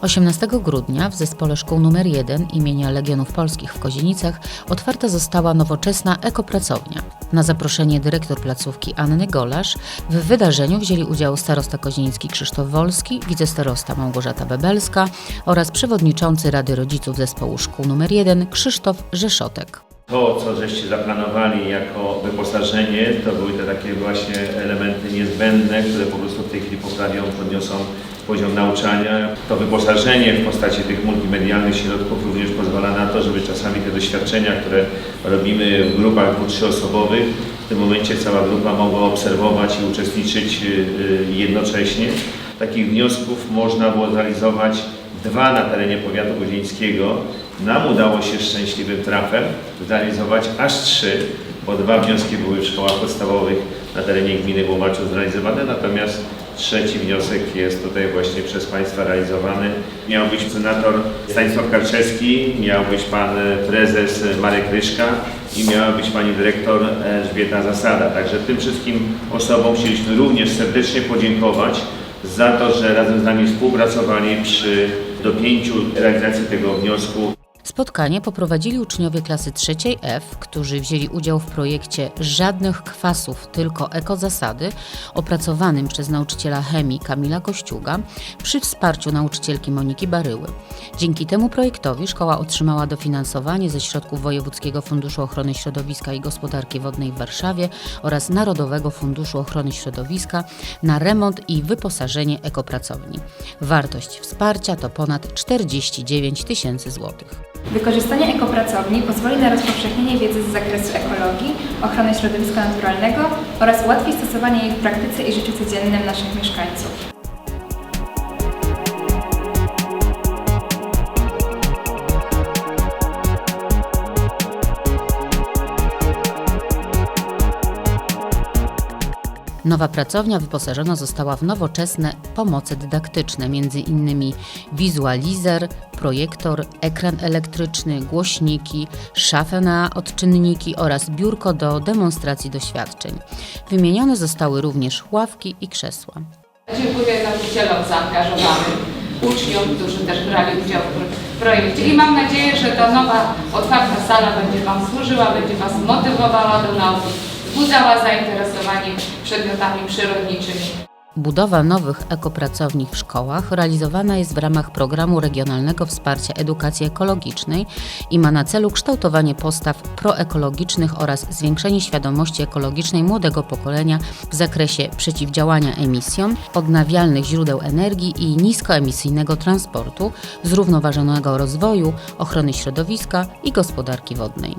18 grudnia w zespole szkół nr 1 imienia Legionów Polskich w Kozienicach otwarta została nowoczesna ekopracownia. Na zaproszenie dyrektor placówki Anny Golasz w wydarzeniu wzięli udział starosta kozienicki Krzysztof Wolski, wicestarosta Małgorzata Bebelska oraz przewodniczący Rady Rodziców Zespołu Szkół nr 1 Krzysztof Rzeszotek. To, co żeście zaplanowali jako wyposażenie, to były te takie właśnie elementy niezbędne, które po prostu w tej chwili poprawią, podniosą poziom nauczania. To wyposażenie w postaci tych multimedialnych środków również pozwala na to, żeby czasami te doświadczenia, które robimy w grupach dwu, trzyosobowych, w tym momencie cała grupa mogła obserwować i uczestniczyć y, y, jednocześnie. Takich wniosków można było zrealizować dwa na terenie powiatu godzińskiego. Nam udało się szczęśliwym trafem zrealizować aż trzy, bo dwa wnioski były w szkołach podstawowych na terenie gminy Łomaczów zrealizowane, natomiast trzeci wniosek jest tutaj właśnie przez Państwa realizowany. Miał być senator Stanisław Karczewski, miał być Pan Prezes Marek Ryszka i miała być Pani Dyrektor Elżbieta Zasada. Także tym wszystkim osobom chcieliśmy również serdecznie podziękować za to, że razem z nami współpracowali przy dopięciu realizacji tego wniosku. Spotkanie poprowadzili uczniowie klasy trzeciej F, którzy wzięli udział w projekcie Żadnych kwasów, tylko ekozasady, opracowanym przez nauczyciela chemii Kamila Kościuga przy wsparciu nauczycielki Moniki Baryły. Dzięki temu projektowi szkoła otrzymała dofinansowanie ze środków Wojewódzkiego Funduszu Ochrony Środowiska i Gospodarki Wodnej w Warszawie oraz Narodowego Funduszu Ochrony Środowiska na remont i wyposażenie ekopracowni. Wartość wsparcia to ponad 49 tysięcy złotych. Wykorzystanie ekopracowni pozwoli na rozpowszechnienie wiedzy z zakresu ekologii, ochrony środowiska naturalnego oraz ułatwi stosowanie jej w praktyce i życiu codziennym naszych mieszkańców. Nowa pracownia wyposażona została w nowoczesne pomoce dydaktyczne, m.in. wizualizer, projektor, ekran elektryczny, głośniki, szafę na odczynniki oraz biurko do demonstracji doświadczeń. Wymienione zostały również ławki i krzesła. Dziękuję nauczycielom zaangażowanym, uczniom, którzy też brali udział w projekcie i mam nadzieję, że ta nowa, otwarta sala będzie Wam służyła, będzie Was motywowała do nauki, wzbudzała zainteresowanie przedmiotami przyrodniczymi. Budowa nowych ekopracowni w szkołach realizowana jest w ramach programu regionalnego wsparcia edukacji ekologicznej i ma na celu kształtowanie postaw proekologicznych oraz zwiększenie świadomości ekologicznej młodego pokolenia w zakresie przeciwdziałania emisjom, odnawialnych źródeł energii i niskoemisyjnego transportu, zrównoważonego rozwoju, ochrony środowiska i gospodarki wodnej.